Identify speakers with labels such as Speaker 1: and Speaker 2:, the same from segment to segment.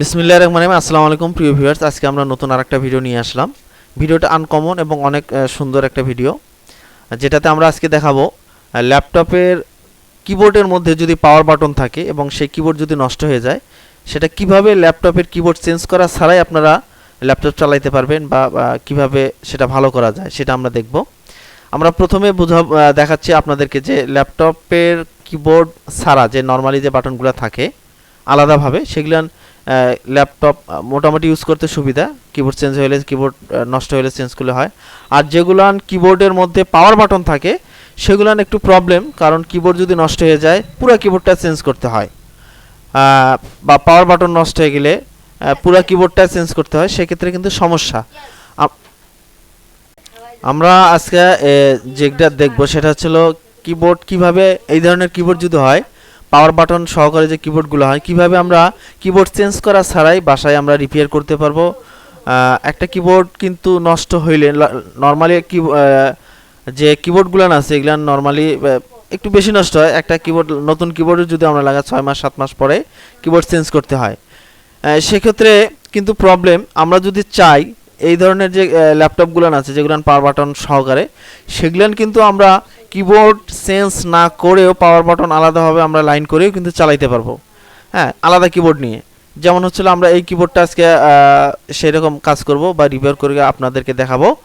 Speaker 1: বিসমিল্লাহ রহমান রহিম, আসসালামু আলাইকুম প্রিয় ভিউয়ার্স আজকে আমরা নতুন আরেকটা ভিডিও নিয়ে আসলাম। ভিডিওটা আনকমন এবং অনেক সুন্দর একটা ভিডিও যেটাতে আমরা আজকে দেখাবো ল্যাপটপের কিবোর্ডের মধ্যে যদি পাওয়ার বাটন থাকে এবং সেই কিবোর্ড যদি নষ্ট হয়ে যায়, সেটা কীভাবে ল্যাপটপের কিবোর্ড চেঞ্জ করা ছাড়াই আপনারা ল্যাপটপ চালাইতে পারবেন বা কীভাবে সেটা ভালো করা যায়, সেটা আমরা দেখব। আমরা প্রথমে বুঝা দেখাচ্ছি আপনাদেরকে যে ল্যাপটপের কিবোর্ড ছাড়া যে নর্মালি যে বাটনগুলো থাকে, আলাদাভাবে সেগুলান ল্যাপটপ মোটামুটি ইউজ করতে সুবিধা। কিবোর্ড চেঞ্জ হলে কিবোর্ড নষ্ট হলে চেঞ্জ করলে হয়। আর যেগুলান কিবোর্ডের মধ্যে পাওয়ার বাটন থাকে সেগুলান একটু প্রবলেম কারণ কিবোর্ড যদি নষ্ট হয়ে যায়, পুরো কিবোর্ডটা চেঞ্জ করতে হয়। বা পাওয়ার বাটন নষ্ট হয়ে গেলে পুরো কিবোর্ডটা চেঞ্জ করতে হয়, সেক্ষেত্রে কিন্তু সমস্যা। আমরা আজকে যেটা দেখব, সেটা হচ্ছিল কিবোর্ড কীভাবে এই ধরনের কিবোর্ড যদি হয় পাওয়ার বাটন সহকারে যে কিবোর্ডগুলো হয়, কীভাবে আমরা কিবোর্ড চেঞ্জ করা ছাড়াই বাসায় আমরা রিপেয়ার করতে পারব? একটা কিবোর্ড কিন্তু নষ্ট হইলে নর্মালি কি যে কিবোর্ডগুলো আছে, এগুলো নর্মালি একটু বেশি নষ্ট হয়। একটা কিবোর্ড নতুন কিবোর্ডে যদি আমরা লাগা ছয় মাস, সাত মাস পরে কিবোর্ড চেঞ্জ করতে হয়। সেক্ষেত্রে কিন্তু প্রবলেম আমরা যদি চাই, এই ধরনের যে ল্যাপটপগুলো আছে যেগুলো পাওয়ার বাটন সহকারে, সেগুলান কিন্তু আমরা কিবোর্ড চেঞ্জ না করেও পাওয়ার বাটন আলাদাভাবে আমরা লাইন করেও কিন্তু চালাইতে পারব। হ্যাঁ আলাদা কিবোর্ড নিয়ে। যেমন হচ্ছিল আমরা এই কিবোর্ডটা আজকে সেই রকম কাজ করব বা রিপেয়ার করে আপনাদেরকে দেখাবো।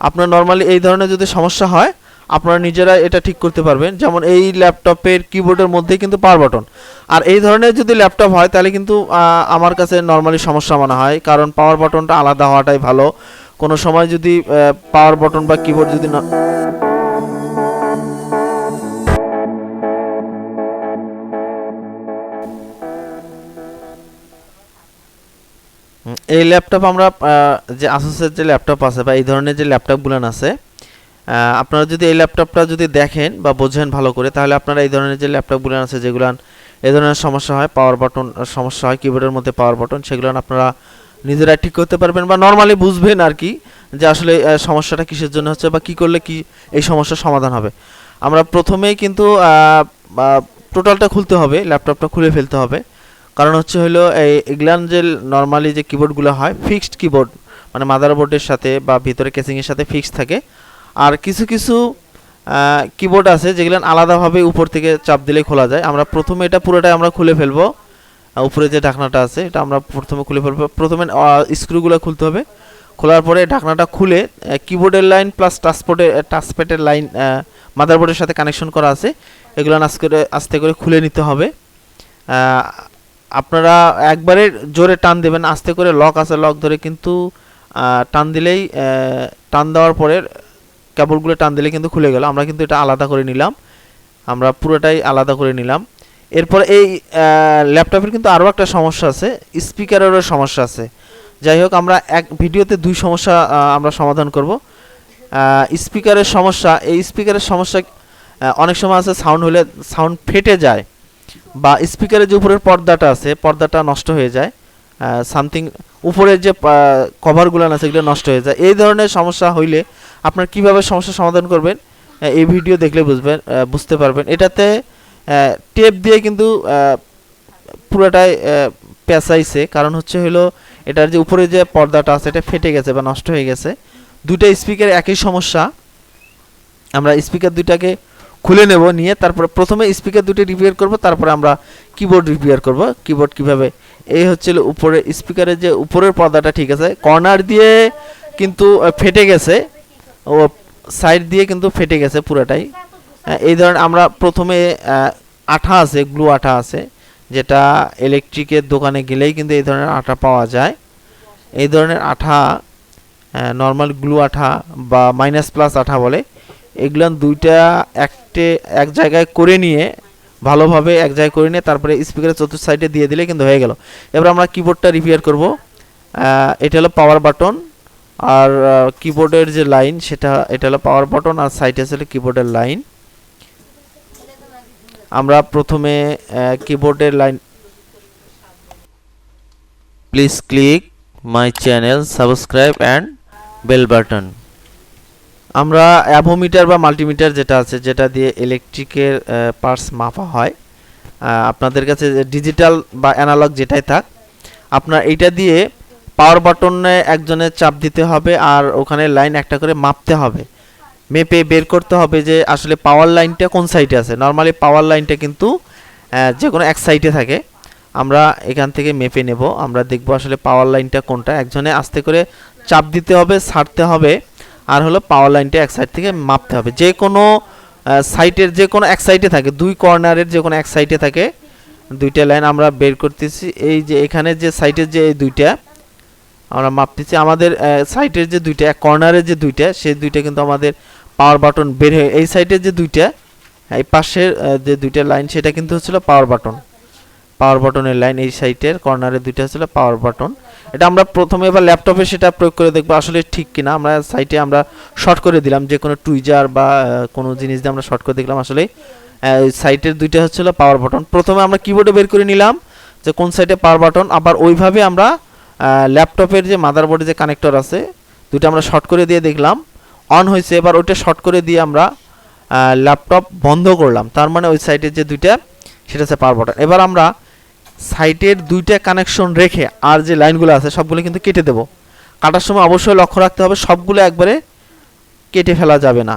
Speaker 1: আপনার নর্মালি এই ধরনের যদি সমস্যা হয়, আপনারা নিজেরা এটা ঠিক করতে পারবেন। যেমন এই ল্যাপটপের কিবোর্ডের মধ্যে কিন্তু পাওয়ার বাটন আর এই ধরনের যদি ল্যাপটপ হয়, তাহলে কিন্তু আমার কাছে নর্মালি সমস্যা মনে হয়। কারণ পাওয়ার বাটনটা আলাদা হওয়াটাই ভালো। কোনো সময় যদি পাওয়ার বাটন বা কিবোর্ড যদি ন- এই ল্যাপটপ আমরা যে আসুসের যে ল্যাপটপ আছে বা এই ধরনের যে ল্যাপটপগুলো আছে আপনারা যদি এই ল্যাপটপটা যদি দেখেন বা বোঝেন ভালো করে, তাহলে আপনারা এই ধরনের যে ল্যাপটপগুলো আছে যেগুলো এই ধরনের সমস্যা হয় পাওয়ার বাটন সমস্যা হয় কিবোর্ডের মধ্যে পাওয়ার বাটন সেগুলো আপনারা নিজেরা ঠিক করতে পারবেন বা নর্মালি বুঝবেন আর কি যে আসলে সমস্যাটা কিসের জন্য হচ্ছে বা কি করলে কি এই সমস্যার সমাধান হবে। আমরা প্রথমেই কিন্তু টোটালটা খুলতে হবে ল্যাপটপটা খুলে ফেলতে হবে। কারণ হচ্ছে হলো, এই এগুলান যে নর্মালি যে কিবোর্ডগুলো হয় ফিক্সড কিবোর্ড মানে মাদারবোর্ডের সাথে বা ভিতরে কেসিংয়ের সাথে ফিক্সড থাকে। আর কিছু কিছু কিবোর্ড আছে যেগুলো আলাদাভাবে উপর থেকে চাপ দিলে খোলা যায়। আমরা প্রথমে এটা পুরোটাই আমরা খুলে ফেলব। উপরে যে ঢাকনাটা আছে, এটা আমরা প্রথমে খুলে ফেলব। প্রথমে স্ক্রুগুলো খুলতে হবে। খোলার পরে ঢাকনাটা খুলে কিবোর্ডের লাইন প্লাস টাচপোর্টের টাচপ্যাডের লাইন মাদারবোর্ডের সাথে কানেকশন করা আছে। এগুলো আস্তে করে আস্তে করে খুলে নিতে হবে। আপনারা একবারে জোরে টান দেবেন, আস্তে করে লক আছে, লক ধরে কিন্তু টান দিলেই টান দেওয়ার পরে কেবলগুলো টান দিলে কিন্তু খুলে গেল। আমরা কিন্তু এটা আলাদা করে নিলাম। আমরা পুরোটাই আলাদা করে নিলাম। এরপর এই ল্যাপটপের কিন্তু আরও একটা সমস্যা আছে, স্পিকারেরও সমস্যা আছে। যাই হোক, আমরা এক ভিডিওতে দুই সমস্যা আমরা সমাধান করব। স্পিকারের সমস্যা, এই স্পিকারের সমস্যা অনেক সময় আছে, সাউন্ড হলে সাউন্ড ফেটে যায়। বা স্পিকারের যে উপরের পর্দাটা আছে, পর্দাটা নষ্ট হয়ে যায় সামথিং উপরের যে কভারগুলো আছে, সেগুলো নষ্ট হয়ে যায়। এই ধরনের সমস্যা হইলে আপনার কীভাবে সমস্যার সমাধান করবেন এই ভিডিও দেখলে বুঝবেন বুঝতে পারবেন। এটাতে টেপ দিয়ে কিন্তু পুরোটাই পেঁচাইছে। কারণ হচ্ছে হলো, এটার যে উপরে যে পর্দাটা আছে, এটা ফেটে গেছে বা নষ্ট হয়ে গেছে। দুইটা স্পিকার একই সমস্যা। আমরা স্পিকার দুইটাকে খুলে নেব নিয়ে তারপরে প্রথমে স্পিকার দুটি রিপেয়ার করব তারপরে আমরা কিবোর্ড রিপেয়ার করব। কিবোর্ড কীভাবে? এই হচ্ছে উপরে স্পিকারের যে উপরের পর্দাটা ঠিক আছে? কর্নার দিয়ে কিন্তু ফেটে গেছে। ও সাইড দিয়ে কিন্তু ফেটে গেছে পুরোটাই। আহ, এই ধরনের আমরা প্রথমে আঠা আছে গ্লু আঠা আছে যেটা ইলেকট্রিকের দোকানে গেলেই কিন্তু এই ধরনের আঠা পাওয়া যায়। এই ধরনের আঠা নর্মাল গ্লু আঠা বা মাইনাস প্লাস আঠা বলে এগুলো দুইটা একটে এক জায়গায় করে নিয়ে, ভালোভাবে এক জায়গায় করে নিয়ে তারপরে স্পিকারের চতুর্থ সাইডে দিয়ে দিলে কিন্তু হয়ে গেল। এবার আমরা কিবোর্ডটা রিপেয়ার করব। এটা হলো পাওয়ার বাটন আর কিবোর্ডের যে লাইন সেটা, এটা হলো পাওয়ার বাটন আর সাইডে আছে কিবোর্ডের লাইন আমরা প্রথমে কিবোর্ডের line please click my channel subscribe and bell button আমরা অ্যাভোমিটার বা মাল্টিমিটার যেটা আছে, যেটা দিয়ে ইলেকট্রিকের পার্টস মাপা হয় আপনাদের কাছে ডিজিটাল বা অ্যানালগ যেটাই থাক, আপনার এইটা দিয়ে পাওয়ার বাটনে একজনের চাপ দিতে হবে আর ওখানে লাইন একটা করে মাপতে হবে। মেপে বের করতে হবে যে আসলে পাওয়ার লাইনটা কোন সাইডে আছে। নর্মালি পাওয়ার লাইনটা কিন্তু যে কোনো এক সাইডে থাকে। আমরা এখান থেকে মেপে নেব। আমরা দেখব আসলে পাওয়ার লাইনটা কোনটা। একজনে আস্তে করে চাপ দিতে হবে, ছাড়তে হবে। আর হলো পাওয়ার লাইনটা এক সাইড থেকে মাপতে হবে। যে কোনো সাইটের যে কোনো এক সাইডে থাকে, দুই কর্নারের যে কোনো এক সাইডে থাকে, দুইটা লাইন আমরা বের করতেছি। এই যে এখানে যে সাইটের যে এই দুইটা, আমরা মাপতেছি। আমাদের সাইটের যে দুইটা, এক কর্নারের যে দুইটা, সেই দুইটা কিন্তু আমাদের পাওয়ার বাটন বের হয়ে এই সাইডের যে দুইটা, এই পাশের যে দুইটা লাইন সেটা কিন্তু হচ্ছিল পাওয়ার বাটন পাওয়ার বাটনের লাইন এই সাইটের কর্নারে দুইটা ছিল পাওয়ার বাটন এটা আমরা প্রথমে এবার ল্যাপটপে সেটা প্রয়োগ করে দেখব আসলে ঠিক কিনা। আমরা সাইটে আমরা শর্ট করে দিলাম, যে কোনো টুইজার বা কোনো জিনিস দিয়ে আমরা শর্ট করে দেখলাম আসলে। সাইটের দুইটা হচ্ছিল পাওয়ার বাটন প্রথমে আমরা কিবোর্ডে বের করে নিলাম যে কোন সাইটে পাওয়ার বাটন আবার ওইভাবে আমরা ল্যাপটপের যে মাদারবোর্ডে যে কানেক্টর আছে, দুইটা আমরা শর্ট করে দিয়ে দেখলাম। অন হয়েছে, এবার ওইটা শর্ট করে দিয়ে আমরা ল্যাপটপ বন্ধ করলাম। তার মানে ওই সাইটের যে দুইটা, সেটা হচ্ছে পাওয়ার বাটন এবার আমরা সাইটের দুইটা কানেকশন রেখে আর যে লাইনগুলো আছে সবগুলো কিন্তু কেটে দেব। কাটার সময় অবশ্যই লক্ষ্য রাখতে হবে সবগুলো একবারে কেটে ফেলা যাবে না।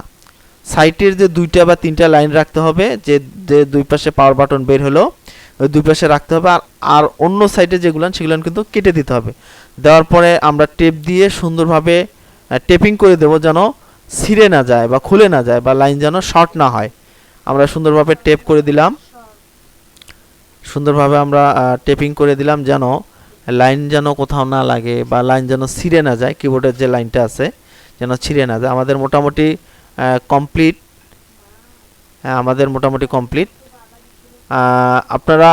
Speaker 1: সাইটের যে দুইটা বা তিনটা লাইন রাখতে হবে, যে যে দুই পাশে পাওয়ার বাটন বের হলো, ওই দুই পাশে রাখতে হবে আর আর অন্য সাইডে যেগুলো সেগুলো কিন্তু কেটে দিতে হবে। দেওয়ার পরে আমরা টেপ দিয়ে সুন্দরভাবে টেপিং করে দেবো যেন ছিঁড়ে না যায় বা খুলে না যায় বা লাইন যেন শর্ট না হয়। আমরা সুন্দরভাবে টেপ করে দিলাম। সুন্দরভাবে আমরা টেপিং করে দিলাম যেন লাইন যেন কোথাও না লাগে বা লাইন যেন ছিঁড়ে না যায় কিবোর্ডের যে লাইনটা আছে, যেন ছিঁড়ে না যায়। আমাদের মোটামুটি কমপ্লিট আমাদের মোটামুটি কমপ্লিট আপনারা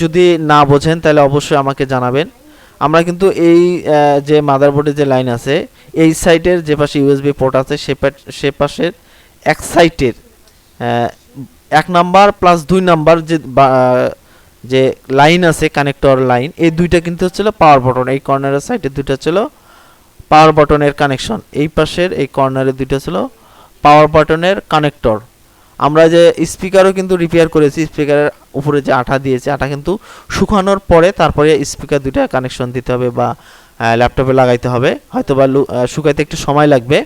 Speaker 1: যদি না বোঝেন তাহলে অবশ্যই আমাকে জানাবেন। আমরা কিন্তু এই যে মাদারবোর্ডের যে লাইন আছে, এই সাইডের যে পাশে ইউএসবি পোর্ট আছে, সে পাশের এক সাইটের এক নাম্বার প্লাস দুই নাম্বার যে যে লাইন আছে কানেক্টর লাইন, এই দুইটা কিন্তু হচ্ছিল পাওয়ার বাটন এই কর্নারের সাইডে দুইটা ছিল পাওয়ার বাটনের কানেকশন এই পাশের, এই কর্নারে দুইটা ছিল পাওয়ার বাটনের কানেক্টর আমরা যে স্পিকারও কিন্তু রিপেয়ার করেছি স্পিকারের উপরে যে আঠা দিয়েছে, আঠা কিন্তু শুকানোর পরে তারপরে স্পিকার দুইটা কানেকশন দিতে হবে বা ল্যাপটপে লাগাইতে হবে। হয়তো বা শুকাইতে একটু সময় লাগবে।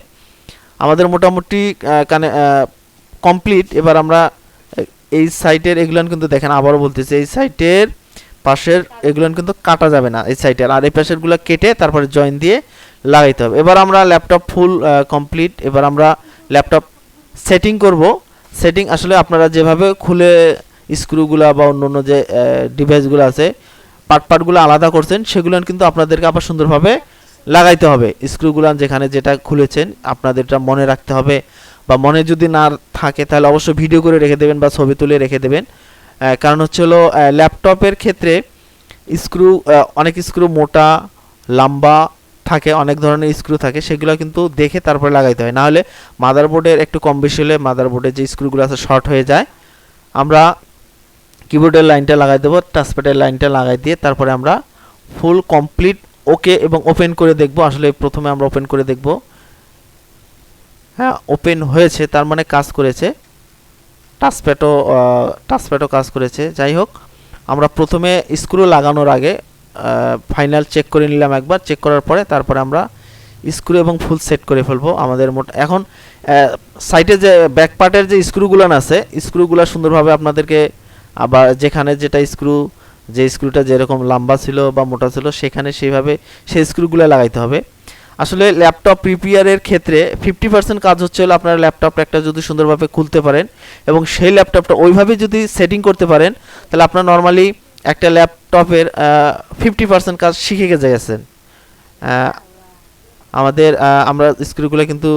Speaker 1: আমাদের মোটামুটি কানে কমপ্লিট এবার আমরা এই সাইটের এগুলান কিন্তু দেখেন, আবারও বলতেছি, এই সাইটের পাশের এগুলান কিন্তু কাটা যাবে না এই সাইটের। আর এই পাশেরগুলো কেটে তারপরে জয়েন দিয়ে লাগাইতে হবে। এবার আমরা ল্যাপটপ ফুল কমপ্লিট এবার আমরা ল্যাপটপ সেটিং করব। সেটিং আসলে আপনারা যেভাবে খুলে স্ক্রুগুলো বা অন্য অন্য যে ডিভাইসগুলো আছে পার্ট পার্টগুলো আলাদা করছেন সেগুলো কিন্তু আপনাদেরকে আবার সুন্দরভাবে লাগাইতে হবে। স্ক্রুগুলো যেখানে যেটা খুলেছেন, আপনাদেরটা মনে রাখতে হবে। বা মনে যদি না থাকে, তাহলে অবশ্যই ভিডিও করে রেখে দেবেন বা ছবি তুলে রেখে দেবেন। কারণ হচ্ছে হলো ল্যাপটপের ক্ষেত্রে স্ক্রু অনেক স্ক্রু মোটা, লম্বা থাকে, অনেক ধরনের স্ক্রু থাকে, সেগুলো কিন্তু দেখে তারপরে লাগাইতে হয়। না হলে মাদারবোর্ডের একটু কম বেশি হলে মাদারবোর্ডের যে স্ক্রুগুলো আছে শর্ট হয়ে যায়। আমরা কিবোর্ডের লাইনটা লাগাই দেবো টাচপ্যাডের লাইনটা লাগাই দিয়ে তারপরে আমরা ফুল কমপ্লিট ওকে এবং ওপেন করে দেখব। আসলে প্রথমে আমরা ওপেন করে দেখব। হ্যাঁ ওপেন হয়েছে, তার মানে কাজ করেছে। টাচপ্যাডও টাচপ্যাডও কাজ করেছে। যাই হোক, আমরা প্রথমে স্ক্রু লাগানোর আগে ফাইনাল চেক করে নিলাম একবার। চেক করার পরে তারপরে আমরা স্ক্রু এবং ফুল সেট করে ফেলব আমাদের মোট। এখন সাইডে যে ব্যাক পার্টের যে স্ক্রুগুলো আছে স্ক্রুগুলো সুন্দরভাবে আপনাদেরকে আবার যেখানে যেটা স্ক্রু যে স্ক্রুটা যেরকম লম্বা ছিল বা মোটা ছিল, সেখানে সেইভাবে সেই স্ক্রুগুলো লাগাইতে হবে। আসলে ল্যাপটপ প্রিপেয়ারের ক্ষেত্রে ফিফটি পার্সেন্ট কাজ হচ্ছে হলো আপনার ল্যাপটপটা একটা যদি সুন্দরভাবে খুলতে পারেন এবং সেই ল্যাপটপটা ওইভাবে যদি সেটিং করতে পারেন, তাহলে আপনার নর্মালি একটা ল্যাপটপের ফিফটি পার্সেন্ট কাজ শিখে গেছে গেছেন আমাদের আমরা স্ক্রুগুলো কিন্তু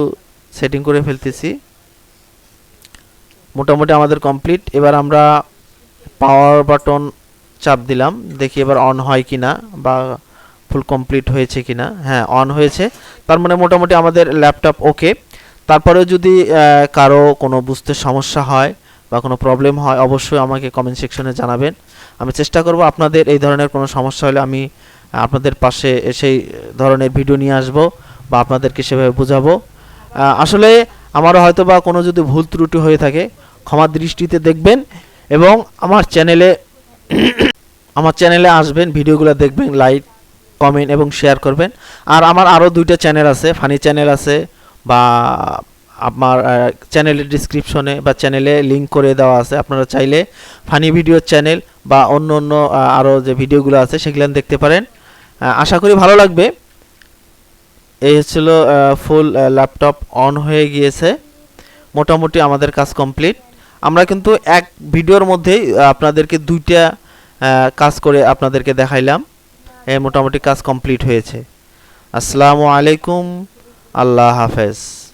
Speaker 1: সেটিং করে ফেলতেছি। মোটামুটি আমাদের কমপ্লিট এবার আমরা পাওয়ার বাটন চাপ দিলাম। দেখি এবার অন হয় কিনা বা ফুল কমপ্লিট হয়েছে কিনা হ্যাঁ অন হয়েছে। তার মানে মোটামুটি আমাদের ল্যাপটপ ওকে তারপরেও যদি কারও কোনো বুঝতে সমস্যা হয় বা কোনো প্রবলেম হয়, অবশ্যই আমাকে কমেন্ট সেকশনে জানাবেন। আমি চেষ্টা করব আপনাদের এই ধরনের কোনো সমস্যা হলে আমি আপনাদের পাশে সেই ধরনের ভিডিও নিয়ে আসব বা আপনাদেরকে সেভাবে বোঝাবো। আসলে আমারও হয়তো বা কোনো যদি ভুল ত্রুটি হয়ে থাকে ক্ষমা দৃষ্টিতে দেখবেন এবং আমার চ্যানেলে আমার চ্যানেলে আসবেন ভিডিওগুলো দেখবেন লাইক কমেন্ট এবং শেয়ার করবেন। আর আমার আরও দুইটা চ্যানেল আছে ফানি চ্যানেল আছে, বা আমার চ্যানেলের ডিসক্রিপশনে বা চ্যানেলে লিঙ্ক করে দেওয়া আছে। আপনারা চাইলে ফানি ভিডিও চ্যানেল বা অন্য অন্য আরও যে ভিডিওগুলো আছে, সেগুলো দেখতে পারেন। আশা করি ভালো লাগবে। এই হচ্ছিল ফুল ল্যাপটপ অন হয়ে গিয়েছে। মোটামুটি আমাদের কাজ কমপ্লিট আমরা কিন্তু এক ভিডিওর মধ্যেই আপনাদেরকে দুইটা কাজ করে আপনাদেরকে দেখাইলাম। মোটামুটি কাজ কমপ্লিট হয়েছে। আসসালামু আলাইকুম আল্লাহ হাফেজ।